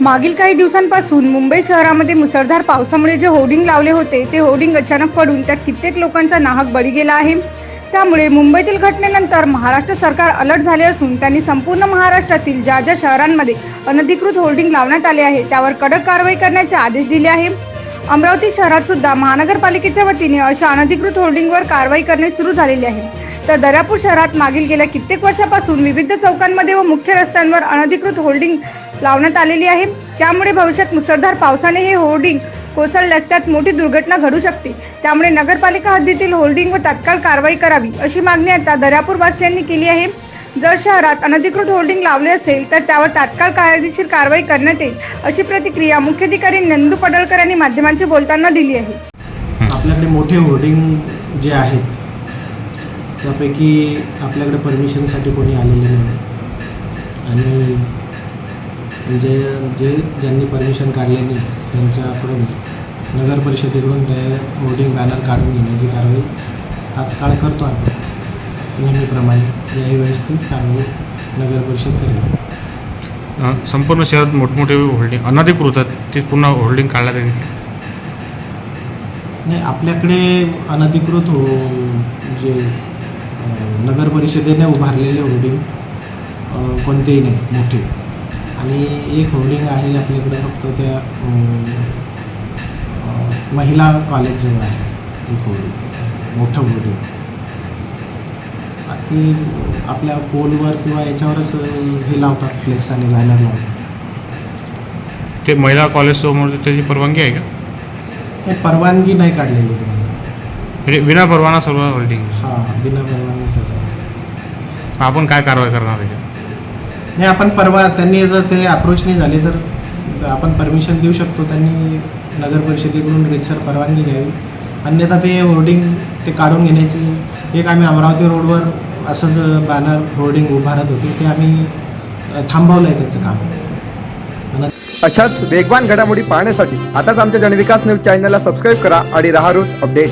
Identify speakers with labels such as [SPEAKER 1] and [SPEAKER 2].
[SPEAKER 1] मागील काही दिवसांपासून मुंबई शहरामध्ये मुसळधार पावसामुळे जे होर्डिंग लावले होते ते होर्डिंग अचानक पडून त्यात कित्येक लोकांचा नाहक बळी गेला आहे. त्यामुळे मुंबईतील घटनेनंतर महाराष्ट्र सरकार अलर्ट झाले असून त्यांनी संपूर्ण महाराष्ट्रातील ज्या ज्या शहरांमध्ये अनधिकृत होर्डिंग लावण्यात आले आहे त्यावर कडक कारवाई करण्याचे आदेश दिले आहे. अमरावती शहरात सुद्धा महानगरपालिकेच्या वतीने अशा अनधिकृत होर्डिंगवर कारवाई करणे सुरू झालेली आहे. तर दर्यापूर शहरात मागील गेल्या कित्येक वर्षापासून विविध चौकांमध्ये व मुख्य रस्त्यांवर अनधिकृत होर्डिंग लावण्यात आलेली आहे. त्यामुळे भविष्यात मुसळधार पावसाने हे होर्डिंग कोसळल्यास त्यात मोठी दुर्घटना घडू शकते. त्यामुळे नगरपालिका हद्दीतील होर्डिंग व तात्काळ कारवाई करावी अशी मागणी आता दर्यापूरवासियांनी केली आहे. जर शहरात अनधिकृत होर्डिंग लावले असेल तर त्यावर तात्काळ कायदेशीर कारवाई करण्यात येईल अशी प्रतिक्रिया मुख्याधिकारी नंदू पडळकर यांनी माध्यमांशी बोलताना दिली आहे.
[SPEAKER 2] आपल्याकडे मोठे होर्डिंग जे आहेत त्यापैकी आपल्याकडे परमिशनसाठी कोणी आलेले नाही. जे जे ज्यांनी परमिशन काढले नाही त्यांच्याकडून नगर परिषदेकडून ते होर्डिंग बॅनर काढून घेण्याची कारवाई तात्काळ करतो आपण नेहमीप्रमाणे याही वेळेस ती कारवाई नगर परिषद करेल.
[SPEAKER 3] संपूर्ण शहरात मोठमोठे होल्डिंग अनधिकृत आहेत ते पुन्हा होल्डिंग काढण्यात येईल
[SPEAKER 2] नाही आपल्याकडे अनधिकृत हो जे नगर परिषदेने उभारलेले होर्डिंग कोणतेही नाही मोठे. आणि एक होर्डिंग आहे आपल्याकडे फक्त त्या महिला कॉलेजजवळ आहे. एक होर्डिंग मोठं होर्डिंग. बाकी आपल्या पोलवर किंवा याच्यावरच हे लावतात फ्लेक्स आणि बॅनर लावतात.
[SPEAKER 3] ते महिला कॉलेजसमोर त्याची परवानगी आहे का?
[SPEAKER 2] परवानगी नाही काढलेली
[SPEAKER 3] विना परवाना सर्व होल्डिंग
[SPEAKER 2] हां बिना परवानगीचं. आहे.
[SPEAKER 3] आपण काय कारवाई करणार त्याच्यात
[SPEAKER 2] नाही आपण परवा त्यांनी जर ते अप्रोच नाही झाले तर आपण परमिशन देऊ शकतो. त्यांनी नगर परिषदेकडून रितसर परवानगी घ्यावी. अन्यथा ते होर्डिंग ते काढून घेण्याची एक आम्ही अमरावती रोडवर असंच बॅनर होर्डिंग उभारत होती. ते आम्ही थांबवलं आहे त्याचं काम.
[SPEAKER 4] अशाच वेगवान घडामोडी पाहण्यासाठी आताच आमच्या जनविकास न्यूज चॅनलला सबस्क्राईब करा आणि रहा रोज अपडेट